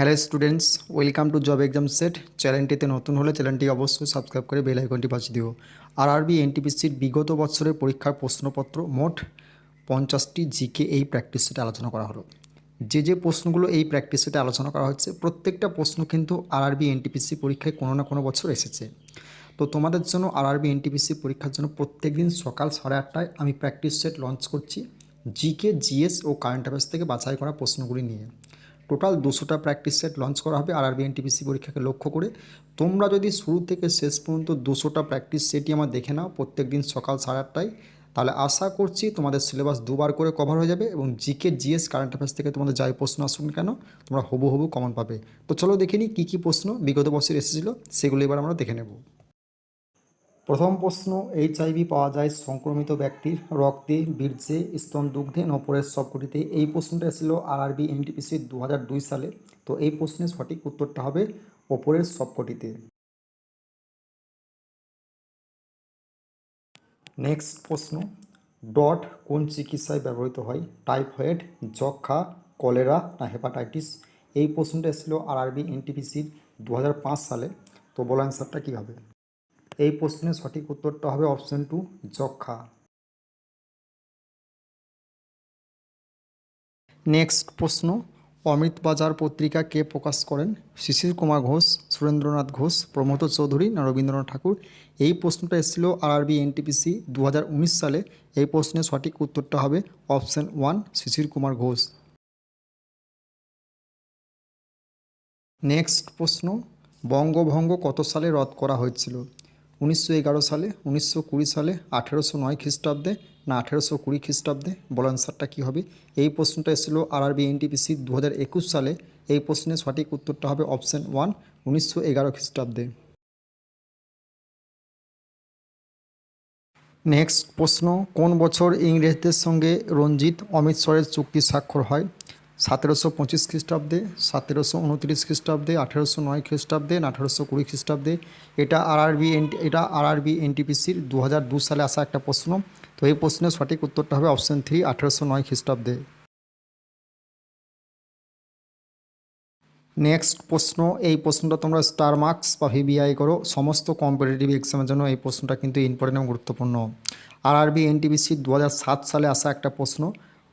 Hello students, welcome to job exam set. চ্যানেলটিতে নতুন হলে চ্যানেলটি অবশ্যই সাবস্ক্রাইব করে বেল আইকনটি বাজিয়ে দিও। আর আরবি এনটিপিসির বিগত বছরের পরীক্ষার প্রশ্নপত্র মোট পঞ্চাশটি জিকে এই প্র্যাকটিস সেটে আলোচনা করা হলো। যে যে প্রশ্নগুলো এই প্র্যাকটিস সেটে আলোচনা করা হচ্ছে, প্রত্যেকটা প্রশ্ন কিন্তু আর আরবি এনটিপিসি পরীক্ষায় কোনো না কোনো বছর এসেছে। তো তোমাদের জন্য আর আরবি এনটিপিসি পরীক্ষার জন্য প্রত্যেক দিন সকাল সাড়ে আটটায় আমি প্র্যাকটিস সেট লঞ্চ করছি জিকে, জিএস ও কারেন্ট অ্যাফেয়ার্স থেকে বাছাই করা প্রশ্নগুলি নিয়ে। টোটাল দুশোটা প্র্যাকটিস সেট লঞ্চ করা হবে আর আরবি এনটিপিসি পরীক্ষাকে লক্ষ্য করে। তোমরা যদি শুরু থেকে শেষ পর্যন্ত দুশোটা প্র্যাকটিস সেটই আমার দেখে নাও প্রত্যেক দিন সকাল সাড়ে আটটায়, তাহলে আশা করছি তোমাদের সিলেবাস দুবার করে কভার হয়ে যাবে এবং জিকে জিএস কারেন্ট অ্যাফেয়ার্স থেকে তোমাদের যাই প্রশ্ন আসুক না কেন, তোমরা হবু হবু কমন পাবে। তো চলো দেখে নিই কী কী প্রশ্ন বিগত বছর এসেছিল, সেগুলো এবার আমরা দেখে নেব। প্রথম প্রশ্ন এইচআইভি পাওয়া যায় সংক্রমিত ব্যক্তির রক্তে, বীর্যে, স্তন দুগ্ধে, নপরের সবকটিতে। এই প্রশ্নটা এসেছিল আর আরবি এনটিপিসি দু দুই সালে। তো এই প্রশ্নের সঠিক উত্তরটা হবে ওপরের সবকটিতে। নেক্সট প্রশ্ন, ডট কোন চিকিৎসায় ব্যবহৃত হয়? টাইফয়েড যক্ষা কলেরা না হেপাটাইটিস? এই প্রশ্নটা এসেছিল আর আরবি এনটিপিসির দু হাজার পাঁচ সালে। তো বলো অ্যান্সারটা কী হবে এই প্রশ্নের সঠিক উত্তরটা হবে অপশন টু যক্ষা। নেক্সট প্রশ্ন, অমৃত বাজার পত্রিকা কে প্রকাশ করেন? শিশির কুমার ঘোষ, সুরেন্দ্রনাথ ঘোষ, প্রমোদ চৌধুরী না রবীন্দ্রনাথ ঠাকুর? এই প্রশ্নটা এসেছিল আর আরবি এনটিপিসি দু হাজার উনিশ সালে। এই প্রশ্নের সঠিক উত্তরটা হবে option one Shishir Kumar Ghosh. Next প্রশ্ন, বঙ্গভঙ্গ কত সালে রদ করা হয়েছিল? উনিশশো এগারো সালে, উনিশশো কুড়ি সালে, আঠেরোশো নয় খ্রিস্টাব্দে না আঠেরোশো কুড়ি খ্রিস্টাব্দে? বল অ্যান্সারটা কী হবে? এই প্রশ্নটা এসেছিল আর আরবি এনটিপিসি দু হাজার একুশ সালে। এই প্রশ্নের সঠিক উত্তরটা হবে অপশন ওয়ান, উনিশশো এগারো খ্রিস্টাব্দে। নেক্সট প্রশ্ন, কোন বছর ইংরেজদের সঙ্গে রঞ্জিত অমৃতসরের চুক্তি স্বাক্ষর হয়? সতেরোশো পঁচিশ খ্রিস্টাব্দে, সতেরোশো উনত্রিশ খ্রিস্টাব্দে, আঠেরোশো নয় খ্রিস্টাব্দে আঠেরোশো কুড়ি খ্রিস্টাব্দে। এটা আর আরবি এন এটা আর আরবি এনটিপিসির দু হাজার দু সালে আসা একটা প্রশ্ন। তো এই প্রশ্নের সঠিক উত্তরটা হবে অপশন থ্রি আঠেরোশো নয় খ্রিস্টাব্দে। নেক্সট প্রশ্ন, এই প্রশ্নটা তোমরা স্টার মার্কস বা ভিবিআই করো। সমস্ত কম্পিটিটিভ এক্সামের জন্য এই প্রশ্নটা কিন্তু ইম্পর্টেন্ট এবং গুরুত্বপূর্ণ। আর আরবি এনটিপিসি দু সালে আসা একটা প্রশ্ন।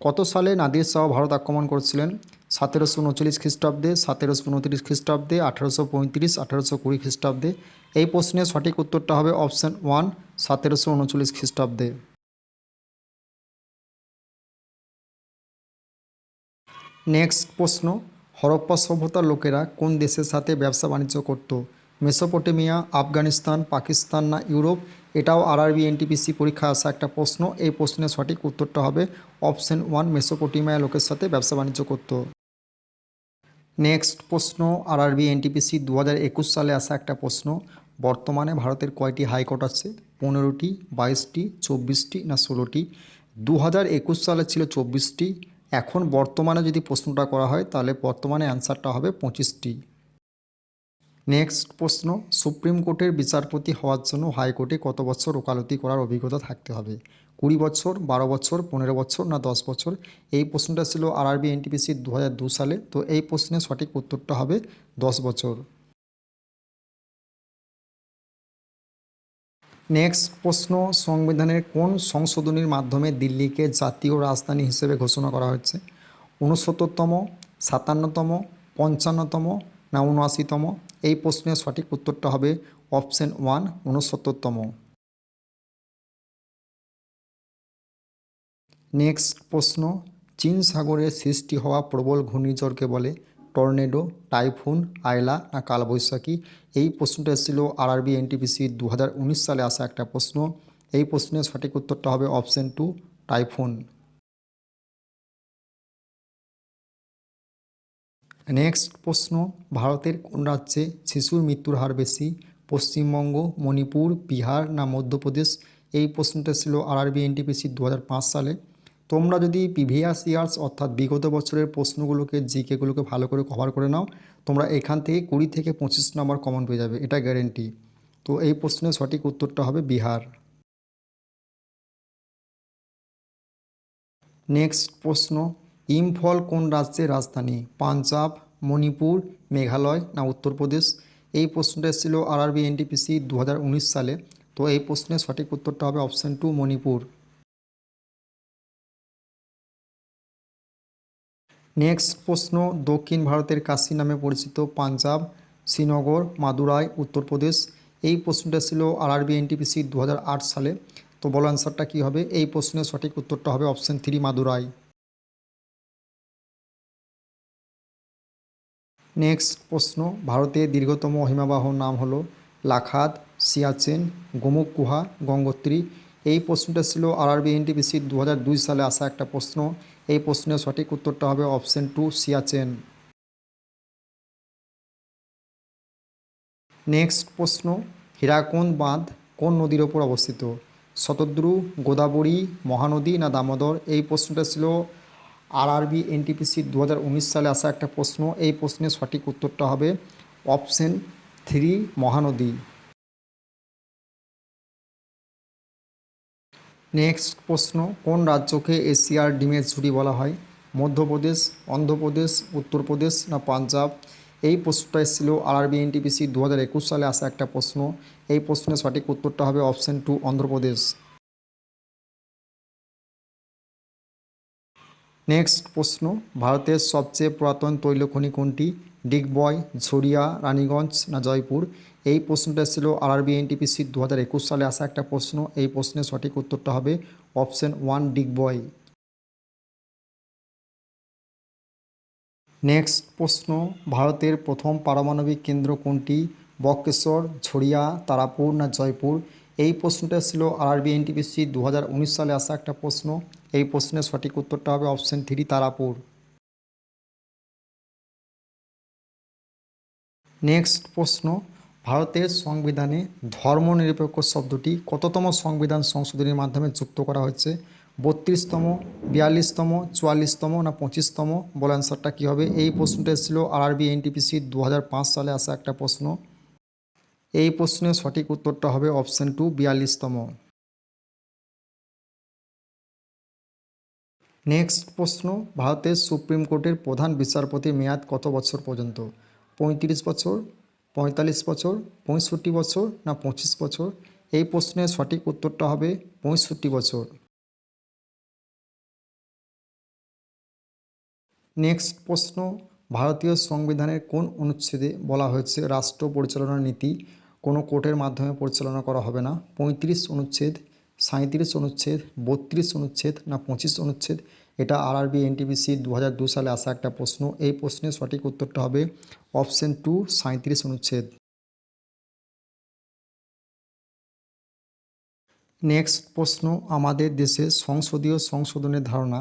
কত সালে নাদির শাহ ভারত আক্রমণ করেছিলেন? সতেরোশো উনচল্লিশ খ্রিস্টাব্দে, সতেরোশো উনত্রিশ খ্রিস্টাব্দে, আঠারোশো পঁয়ত্রিশ, আঠেরোশো কুড়ি খ্রিস্টাব্দে। এই প্রশ্নের সঠিক উত্তরটা হবে অপশান ওয়ান, সতেরোশো উনচল্লিশ খ্রিস্টাব্দে। নেক্সট প্রশ্ন, হরপ্পা সভ্যতার লোকেরা কোন দেশের সাথে ব্যবসা বাণিজ্য করত? মেসোপটেমিয়া, আফগানিস্তান, পাকিস্তান না ইউরোপ? এটাও আরআরবি, এনটিপিসি পরীক্ষা আসা একটা প্রশ্ন। এই প্রশ্নের সঠিক উত্তরটা হবে অপশন ওয়ান, মেসোপটেমিয়া লোকের সাথে ব্যবসা বাণিজ্য করত। নেক্সট প্রশ্ন, আরআরবি, এনটিপিসি দু হাজার একুশ সালে আসা একটা প্রশ্ন, বর্তমানে ভারতের কয়টি হাইকোর্ট আছে? পনেরোটি, বাইশটি, চব্বিশটি না ষোলোটি? দু হাজার একুশ সালে ছিল চব্বিশটি, এখন বর্তমানে যদি প্রশ্নটা করা হয় তাহলে বর্তমানে অ্যান্সারটা হবে পঁচিশটি। নেক্সট প্রশ্ন, সুপ্রিম কোর্টের বিচারপতি হওয়ার জন্য হাইকোর্টে কত বছর ওকালতি করার অভিজ্ঞতা থাকতে হবে? কুড়ি বছর, বারো বছর, পনেরো বছর না দশ বছর? এই প্রশ্নটা ছিল আরআরবি এনটিপিসি দু হাজার দু সালে, তো এই প্রশ্নের সঠিক উত্তরটা হবে দশ বছর। নেক্সট প্রশ্ন, সংবিধানের কোন সংশোধনীর মাধ্যমে দিল্লিকে জাতীয় রাজধানী হিসেবে ঘোষণা করা হয়েছে? ঊনসত্তরতম, সাতান্নতম, পঞ্চান্নতম না উনআশিতম এই প্রশ্নের সঠিক উত্তরটা হবে অপশন ওয়ান উনসত্তরতম নেক্সট প্রশ্ন, চীন সাগরে সৃষ্টি হওয়া প্রবল ঘূর্ণিঝড়কে বলে টর্নেডো, টাইফুন আয়লা না কালবৈশাখী? এই প্রশ্নটা এসেছিল আরআরবি এনটিপিসি দু সালে আসা একটা প্রশ্ন। এই প্রশ্নের সঠিক উত্তরটা হবে অপশন টু টাইফুন। নেক্সট প্রশ্ন, ভারতের কোন রাজ্যে শিশুর মৃত্যুর হার বেশি? পশ্চিমবঙ্গ, মণিপুর, বিহার না মধ্যপ্রদেশ? এই প্রশ্নটা ছিল আরআরবি এনটিপিসি দু সালে। তোমরা যদি প্রিভিয়াস ইয়ার্স অর্থাৎ বিগত বছরের প্রশ্নগুলোকে, জিকেগুলোকে ভালো করে কভার করে নাও, তোমরা এখান থেকে কুড়ি থেকে পঁচিশ নম্বর কমন পেয়ে যাবে, এটা গ্যারেন্টি। তো এই প্রশ্নের সঠিক উত্তরটা হবে বিহার। নেক্সট প্রশ্ন ইম্ফল কোন রাজ্যের রাজধানী? পাঞ্জাব, মণিপুর, মেঘালয় না উত্তরপ্রদেশ এই প্রশ্নটা এসেছিল আরআরবি, এনটিপিসি দু সালে। তো এই প্রশ্নের সঠিক উত্তরটা হবে অপশান টু মণিপুর। নেক্সট প্রশ্ন, দক্ষিণ ভারতের কাশি নামে পরিচিত পাঞ্জাব, শ্রীনগর, মাদুরাই উত্তরপ্রদেশ এই প্রশ্নটা ছিল আরআরবি, এনটিপিসি দু সালে। তো বলো অ্যান্সারটা কী হবে? এই প্রশ্নের সঠিক উত্তরটা হবে অপশান থ্রি মাদুরাই। নেক্সট প্রশ্ন ভারতের দীর্ঘতম হিমাবাহ নাম হলো লাখাত, সিয়াচেন, গোমুখ গুহা, গঙ্গোত্রী। এই প্রশ্নটা ছিল আরআরবি এনটিপিসি দু দুই সালে আসা একটা প্রশ্ন। এই প্রশ্নের সঠিক উত্তরটা হবে অপশন টু সিয়াচেন। নেক্সট প্রশ্ন হীরাকুন্দ বাঁধ কোন নদীর ওপর অবস্থিত? শতদ্রু, গোদাবরী, মহানদী না দামোদর? এই প্রশ্নটা ছিল আরআরবি এনটিপিসি দু হাজার উনিশ সালে আসা একটা প্রশ্ন। এই প্রশ্নের সঠিক উত্তরটা হবে অপশন থ্রি মহানদী। নেক্সট প্রশ্ন, কোন রাজ্যকে এশিয়ার ডিমের ঝুড়ি বলা হয়? মধ্যপ্রদেশ, অন্ধ্রপ্রদেশ, উত্তরপ্রদেশ না পাঞ্জাব? এই প্রশ্নটা এসেছিল আরআরবি এনটিপিসি দু হাজার একুশ সালে আসা একটা প্রশ্ন। এই প্রশ্নের সঠিক উত্তরটা হবে অপশন টু, অন্ধ্রপ্রদেশ। নেক্সট প্রশ্ন, ভারতের সবচেয়ে পুরাতন তৈলখনি কোনটি? ডিগবয়, ঝরিয়া, রানীগঞ্জ না জয়পুর? এই প্রশ্নটা ছিল আরআরবি, এনটিপিসি দু হাজার একুশ সালে আসা একটা প্রশ্ন। এই প্রশ্নের সঠিক উত্তরটা হবে অপশন ওয়ান, ডিগবয়। নেক্সট প্রশ্ন, ভারতের প্রথম পারমাণবিক কেন্দ্র কোনটি? বক্রেশ্বর, ঝরিয়া, তারাপুর না জয়পুর? এই প্রশ্নটা ছিল আরআরবি, এনটিপিসি দু সালে আসা একটা প্রশ্ন। এই প্রশ্নের সঠিক উত্তরটা হবে অপশন থ্রি তারাপুর। নেক্সট প্রশ্ন, ভারতের সংবিধানে ধর্মনিরপেক্ষ শব্দটি কততম সংবিধান সংশোধনীর মাধ্যমে যুক্ত করা হয়েছে? বত্রিশতম, বিয়াল্লিশতম, চুয়াল্লিশতম না পঁচিশতম? বলে অ্যান্সারটা কী হবে? এই প্রশ্নটা এসেছিল আরআরবি, এনটিপিসি দু সালে আসা একটা প্রশ্ন। এই প্রশ্নের সঠিক উত্তরটা হবে অপশান টু বিয়াল্লিশতম। নেক্সট প্রশ্ন, ভারতের সুপ্রিম কোর্টের প্রধান বিচারপতির মেয়াদ কত বছর পর্যন্ত? পঁয়ত্রিশ বছর, পঁয়তাল্লিশ বছর, পঁয়ষট্টি বছর না পঁচিশ বছর? এই প্রশ্নের সঠিক উত্তরটা হবে পঁয়ষট্টি বছর। নেক্সট প্রশ্ন, ভারতীয় সংবিধানের কোন অনুচ্ছেদে বলা হয়েছে রাষ্ট্র পরিচালনার নীতি কোনো কোর্টের মাধ্যমে পরিচালনা করা হবে না। পঁয়ত্রিশ অনুচ্ছেদ সাঁত্রিশ অনুচ্ছেদ, বত্রিশ অনুচ্ছেদ না পঁচিশ অনুচ্ছেদ? এটা আরআরবি এনটিপিসি দু হাজার দু সালে আসা একটা প্রশ্ন। এই প্রশ্নের সঠিক উত্তরটা হবে অপশন টু সাঁত্রিশ অনুচ্ছেদ। নেক্সট প্রশ্ন, আমাদের দেশে সংসদীয় সংশোধনের ধারণা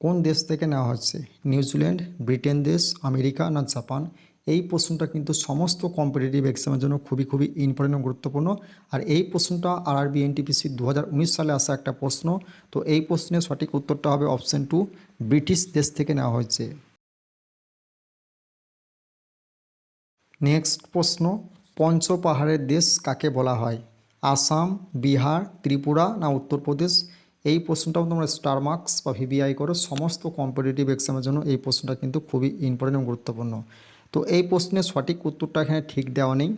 কোন দেশ থেকে নেওয়া হচ্ছে নিউজিল্যান্ড, ব্রিটেন দেশ, আমেরিকা না জাপান? এই প্রশ্নটা কিন্তু সমস্ত কম্পিটিটিভ এক্সামের জন্য খুবই খুবই ইম্পর্টেন্ট গুরুত্বপূর্ণ। আর এই প্রশ্নটা আরআরবি এনটিপিসি দু সালে আসা একটা প্রশ্ন। তো এই প্রশ্নের সঠিক উত্তরটা হবে অপশান টু ব্রিটিশ দেশ থেকে নেওয়া হয়েছে। নেক্সট প্রশ্ন, পঞ্চ পাহাড়ের দেশ কাকে বলা হয়? আসাম, বিহার, ত্রিপুরা না উত্তরপ্রদেশ? এই প্রশ্নটাও তোমরা স্টার মার্কস বা ভিবিআই করো। সমস্ত কম্পিটিটিভ এক্সামের জন্য এই প্রশ্নটা কিন্তু খুবই ইম্পর্টেন্ট এবং গুরুত্বপূর্ণ। তো এই প্রশ্নের সঠিক উত্তরটা এখানে ঠিক দেওয়া নেই।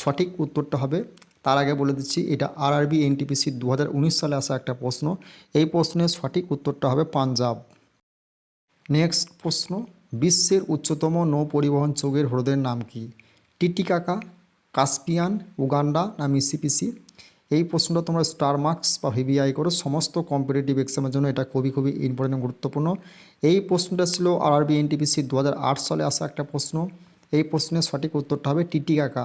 সঠিক উত্তরটা হবে, তার আগে বলে দিচ্ছি, এটা আরআরবি এনটিপিসি দু সালে আসা একটা প্রশ্ন। এই প্রশ্নের সঠিক উত্তরটা হবে পাঞ্জাব। নেক্সট প্রশ্ন, বিশ্বের উচ্চতম নৌ পরিবহন চৌকের হ্রদের নাম কি? টিটিকাকা, কাস্পিয়ান, উগান্ডা না মিসিপিসি? এই প্রশ্নটা তোমরা স্টার মার্কস বা ভিবিআই করো, সমস্ত কম্পিটিটিভ এক্সামের জন্য এটা খুবই খুবই ইম্পর্টেন্ট গুরুত্বপূর্ণ। এই প্রশ্নটা ছিল আরআরবি এনটিপিসি দু সালে আসা একটা প্রশ্ন। এই প্রশ্নের সঠিক উত্তরটা হবে টিটিকাকা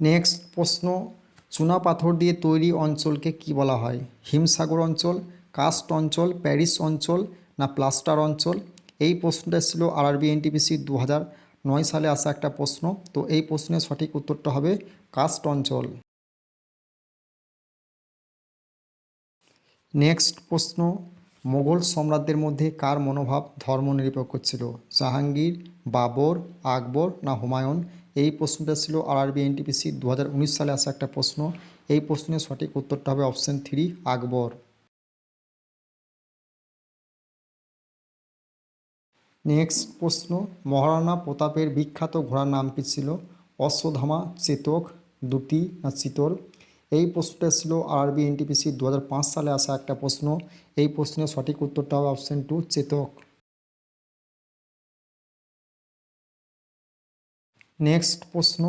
নেক্সট প্রশ্ন, চুনা পাথর দিয়ে তৈরি অঞ্চলকে কি বলা হয়? হিমসাগর অঞ্চল, কাস্ট অঞ্চল, প্যারিস অঞ্চল না প্লাস্টার অঞ্চল? এই প্রশ্নটা ছিল আরআরবি এনটিপিসি দু নয় সালে আসা একটা প্রশ্ন, তো এই প্রশ্নের সঠিক উত্তরটা হবে কাস্ট অঞ্চল। নেক্সট প্রশ্ন, মোগল সম্রাটদের মধ্যে কার মনোভাব ধর্মনিরপেক্ষ ছিল? জাহাঙ্গীর, বাবর, আকবর না হুমায়ুন? এই প্রশ্নটা ছিল আরআরবি এনটিপিসি দু সালে আসা একটা প্রশ্ন। এই প্রশ্নের সঠিক উত্তরটা হবে অপশন থ্রি, আকবর। নেক্সট প্রশ্ন, মহারানা প্রতাপের বিখ্যাত ঘোড়ার নাম কী ছিল? অশ্বধামা, চেতক, দুটি না চিতর এই প্রশ্নটা ছিল আরবি এনটিপিসি দু সালে আসা একটা প্রশ্ন। এই প্রশ্নের সঠিক উত্তরটা হবে অপশন টু চেতক। নেক্সট প্রশ্ন,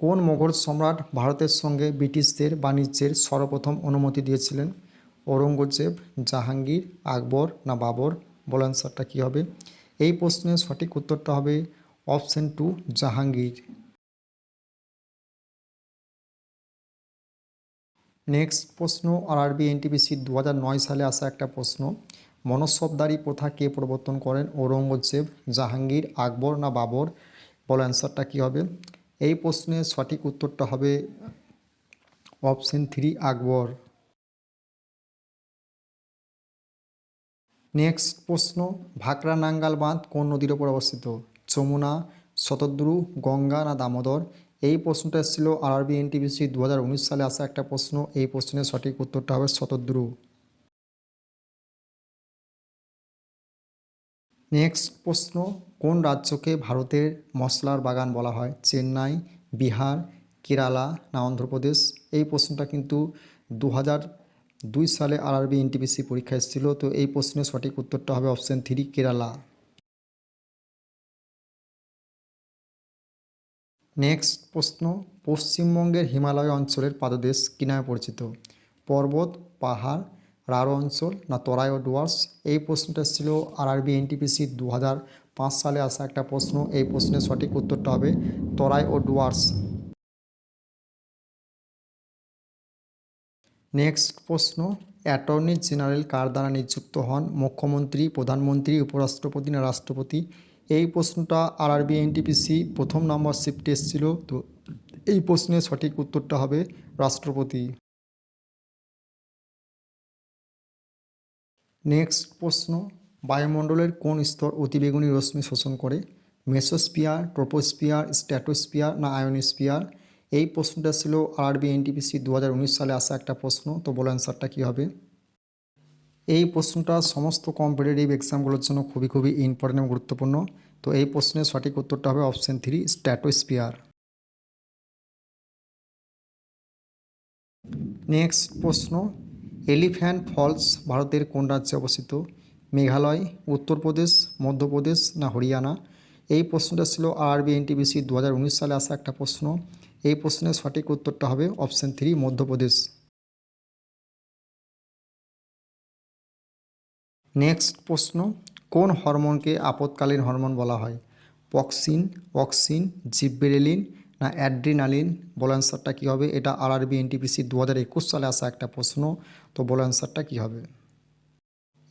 কোন মোগল সম্রাট ভারতের সঙ্গে ব্রিটিশদের বাণিজ্যের সর্বপ্রথম অনুমতি দিয়েছিলেন? ঔরঙ্গজেব, জাহাঙ্গীর, আকবর না বাবর? বল অ্যান্সারটা কী হবে? এই প্রশ্নের সঠিক উত্তরটা হবে অপশন টু জাহাঙ্গীর। নেক্সট প্রশ্ন আর আরবি এনটিপিসি দু নয় সালে আসা একটা প্রশ্ন মনসবদারি প্রথা কে প্রবর্তন করেন, ঔরঙ্গজেব, জাহাঙ্গীর, আকবর না বাবর? বল অ্যান্সারটা কী হবে? এই প্রশ্নের সঠিক উত্তরটা হবে অপশন থ্রি, আকবর। নেক্সট প্রশ্ন, ভাকরা নাঙ্গাল বাঁধ কোন নদীর ওপর অবস্থিত? যমুনা, শতদ্রু, গঙ্গা না দামোদর? এই প্রশ্নটা ছিল আরবি এনটিপিসি দু সালে আসা একটা প্রশ্ন। এই প্রশ্নের সঠিক উত্তরটা হবে শতদ্রু। নেক্সট প্রশ্ন, কোন রাজ্যকে ভারতের মশলার বাগান বলা হয়? চেন্নাই, বিহার, কেরালা না অন্ধ্রপ্রদেশ? এই প্রশ্নটা কিন্তু দু হাজার দুই সালে আরআরবি এনটিপিসি পরীক্ষা এসেছিল, তো এই প্রশ্নের সঠিক উত্তরটা হবে অপশন থ্রি কেরালা। নেক্সট প্রশ্ন, পশ্চিমবঙ্গের হিমালয় অঞ্চলের পাদদেশ কী নামে পরিচিত? পর্বত, পাহাড়, রাঢ় অঞ্চল না তরাই ও ডুয়ার্স? এই প্রশ্নটা ছিল আরআরবি এনটিপিসি দু সালে আসা একটা প্রশ্ন, এই প্রশ্নের সঠিক উত্তরটা হবে তরাই ও ডুয়ার্স। নেক্সট প্রশ্ন, অ্যাটর্নি জেনারেল কার দ্বারা নিযুক্ত হন মুখ্যমন্ত্রী, প্রধানমন্ত্রী, উপরাষ্ট্রপতি না রাষ্ট্রপতি? এই প্রশ্নটা আরআরবি এনটিপিসি প্রথম নম্বর শিফটে এসেছিল, তো এই প্রশ্নের সঠিক উত্তরটা হবে রাষ্ট্রপতি। নেক্সট প্রশ্ন, বায়ুমণ্ডলের কোন স্তর অতিবেগুনি রশ্মি শোষণ করে? মেসোস্পিয়ার ট্রোপোস্পিয়ার স্ট্যাটোস্পিয়ার না আয়োনিস্পিয়ার এই প্রশ্নটা ছিল আরবি এনটিপিসি দু সালে আসা একটা প্রশ্ন, তো বলো অ্যান্সারটা কী হবে? এই প্রশ্নটা সমস্ত কম্পিটিটিভ এক্সামগুলোর জন্য খুবই খুবই ইম্পর্টেন্ট গুরুত্বপূর্ণ, তো এই প্রশ্নের সঠিক উত্তরটা হবে অপশন থ্রি স্ট্যাটোস্পিয়ার নেক্সট প্রশ্ন, এলিফ্যান্ট ফলস ভারতের কোন রাজ্যে অবস্থিত? মেঘালয়, উত্তরপ্রদেশ, মধ্যপ্রদেশ না হরিয়ানা? এই প্রশ্নটা ছিল আরবি এনটিবিসি দু সালে আসা একটা প্রশ্ন এই প্রশ্নের সঠিক উত্তরটা হবে অপশন থ্রি মধ্যপ্রদেশ। নেক্সট প্রশ্ন, কোন হরমোনকে আপদকালীন হরমোন বলা হয়? পক্সিন, অক্সিন জিব্বেরেলিন না অ্যাড্রিনালিন? বলো অ্যান্সারটা কী হবে? এটা আরআরবি এনটিপিসি দু হাজার একুশ সালে আসা একটা প্রশ্ন, তো বলো অ্যান্সারটা কী হবে?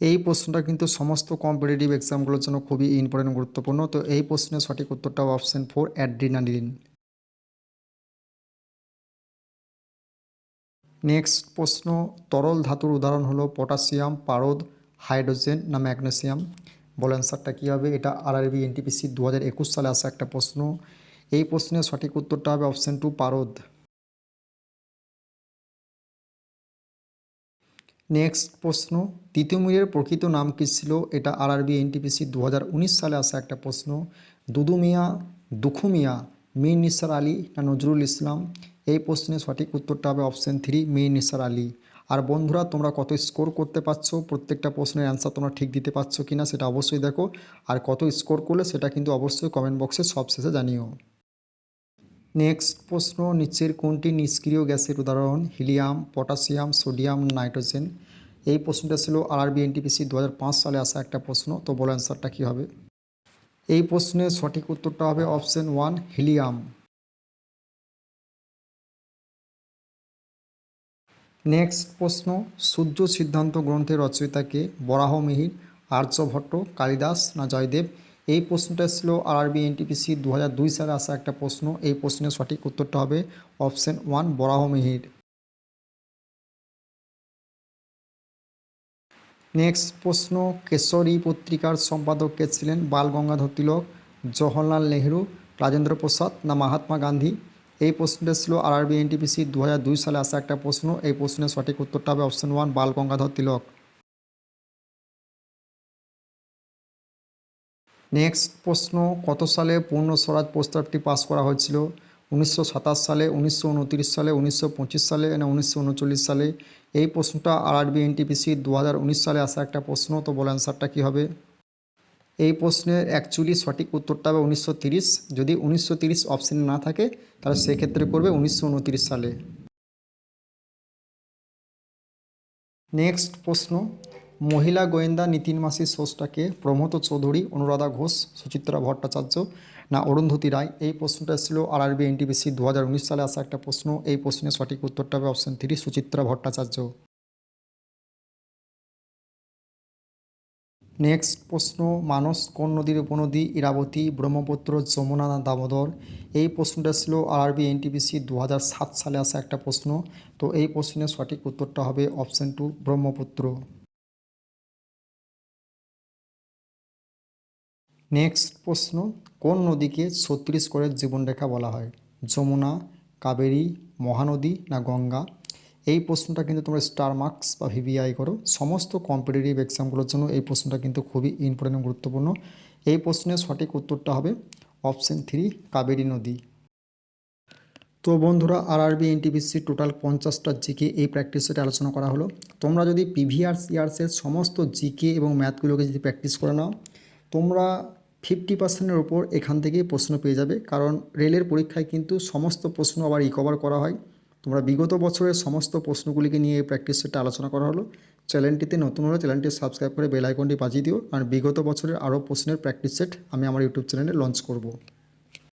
এই প্রশ্নটা কিন্তু সমস্ত কম্পিটিটিভ এক্সামগুলোর জন্য খুবই ইম্পর্টেন্ট গুরুত্বপূর্ণ, তো এই প্রশ্নের সঠিক উত্তরটা অপশন ফোর অ্যাড্রিনালিন। নেক্সট প্রশ্ন, তরল ধাতুর উদাহরণ হলো পটাশিয়াম, পারদ, হাইড্রোজেন না ম্যাগনেসিয়াম? বল অ্যান্সারটা কী হবে? এটা আরআরবি এনটিপিসি দু হাজার একুশ সালে আসা একটা প্রশ্ন। এই প্রশ্নের সঠিক উত্তরটা হবে অপশন টু পারদ। নেক্সট প্রশ্ন, তৃতীয় তিতুমিরের প্রকৃত নাম কী ছিল? এটা আরআরবি এনটিপিসি দু হাজার উনিশ সালে আসা একটা প্রশ্ন। দুদু মিয়া দুখু মিয়া মীর নিসার আলী না নজরুল ইসলাম? এই প্রশ্নের সঠিক উত্তরটা হবে অপশন থ্রি মীর নিসার আলী। আর বন্ধুরা, তোমরা কত স্কোর করতে পারছ? প্রত্যেকটা প্রশ্নের অ্যান্সার তোমরা ঠিক দিতে পারছ কি না সেটা অবশ্যই দেখো। আর কত স্কোর করলে সেটা কিন্তু অবশ্যই কমেন্ট বক্সে সবশেষে জানিও। নেক্সট প্রশ্ন, নিচের কোনটি নিষ্ক্রিয় গ্যাসের উদাহরণ? Helium, potassium, sodium, nitrogen? এই প্রশ্নটা ছিল আরআরবি এনটিপিসি দু হাজার পাঁচ সালে আসা একটা প্রশ্ন, তো বলো অ্যান্সারটা কী হবে? এই প্রশ্নের সঠিক উত্তরটা হবে অপশন ওয়ান হিলিয়াম। নেক্সট প্রশ্ন, সূর্য সিদ্ধান্ত গ্রন্থের রচয়িতাকে বরাহমিহির আর্যভট্ট, কালিদাস না জয়দেব? এই প্রশ্নটা ছিল আরআরবি এনটিপিসি দু হাজার দুই সালে আসা একটা প্রশ্ন। এই প্রশ্নের সঠিক উত্তরটা হবে অপশন ওয়ান বরাহমিহির নেক্সট প্রশ্ন, কেশরী পত্রিকার সম্পাদক কে ছিলেন? বাল গঙ্গাধর তিলক, জওহরলাল নেহরু, রাজেন্দ্র প্রসাদ না মহাত্মা গান্ধী? এই প্রশ্নটা ছিল আরআরবি এনটিপিসি দু সালে আসা একটা প্রশ্ন। এই প্রশ্নের সঠিক উত্তরটা হবে option one Bal Gangadhar Tilak. Next প্রশ্ন, কত সালে পূর্ণ স্বরাজ প্রস্তাবটি পাস করা হয়েছিল? উনিশশো সাতাশ সালে, উনিশশো উনত্রিশ সালে, উনিশশো পঁচিশ সালে, না উনিশশো উনচল্লিশ সালে? এই প্রশ্নটা আরআরবি এনটিপিসি দু হাজার উনিশ সালে আসা একটা প্রশ্ন, তো বলে অ্যান্সারটা কী হবে? এই প্রশ্নের অ্যাকচুয়ালি সঠিক উত্তরটা হবে উনিশশো যদি উনিশশো অপশান না থাকে, তাহলে সেক্ষেত্রে করবে উনিশশো উনত্রিশ সালে। নেক্সট প্রশ্ন, মহিলা গোয়েন্দা নীতিন মাসির সোর্সটাকে প্রমথ চৌধুরী, অনুরাধা ঘোষ, সুচিত্রা ভট্টাচার্য না অরুন্ধতী রায়? এই প্রশ্নটা ছিল এনটিপিসি দু হাজার উনিশ সালে আসা একটা প্রশ্ন। এই প্রশ্নের সঠিক উত্তরটা হবে option three Suchitra Bhattacharya. Next প্রশ্ন, মানস কোন নদীর উপনদী ইরাবতী, ব্রহ্মপুত্র, যমুনা না দামোদর? এই প্রশ্নটা ছিল আরআরবি এনটিপিসি দু হাজার সাত সালে আসা একটা প্রশ্ন। তো এই প্রশ্নের সঠিক উত্তরটা হবে অপশন টু ব্রহ্মপুত্র। নেক্সট প্রশ্ন, কোন নদীকে ছত্তিশগড়ের জীবনরেখা বলা হয়? যমুনা, কাবেরী, মহানদী না গঙ্গা? এই প্রশ্নটা কিন্তু তোমরা স্টার মার্কস বা ভিভিআই করো। সমস্ত কম্পিটিটিভ এক্সামগুলোর জন্য এই প্রশ্নটা কিন্তু খুবই ইম্পর্টেন্ট গুরুত্বপূর্ণ। এই প্রশ্নের সঠিক উত্তরটা হবে অপশন থ্রি কাবেরী নদী। তো বন্ধুরা আরআরবি এনটিপিসি টোটাল পঞ্চাশটা জিকে এই প্র্যাকটিস সেটে আলোচনা করা হলো। তোমরা যদি পিভিআরস ইয়ার্সের সমস্ত জিকে এবং ম্যাথগুলোকে যদি প্র্যাকটিস করে নাও, তোমরা ফিফটি পার্সেন্টের ওপর এখান থেকেই প্রশ্ন পেয়ে যাবে। কারণ রেলের পরীক্ষায় কিন্তু সমস্ত প্রশ্ন আবার রিকভার করা হয়। তোমরা বিগত বছরের সমস্ত প্রশ্নগুলিকে নিয়ে এই প্র্যাকটিস সেটটা আলোচনা করা হলো। চ্যানেলটিতে নতুন হলে চ্যানেলটি সাবস্ক্রাইব করে বেল আইকনটি বাজিয়ে দিও। কারণ বিগত বছরের আরও প্রশ্নের প্র্যাকটিস সেট আমি আমার ইউটিউব চ্যানেলে লঞ্চ করব।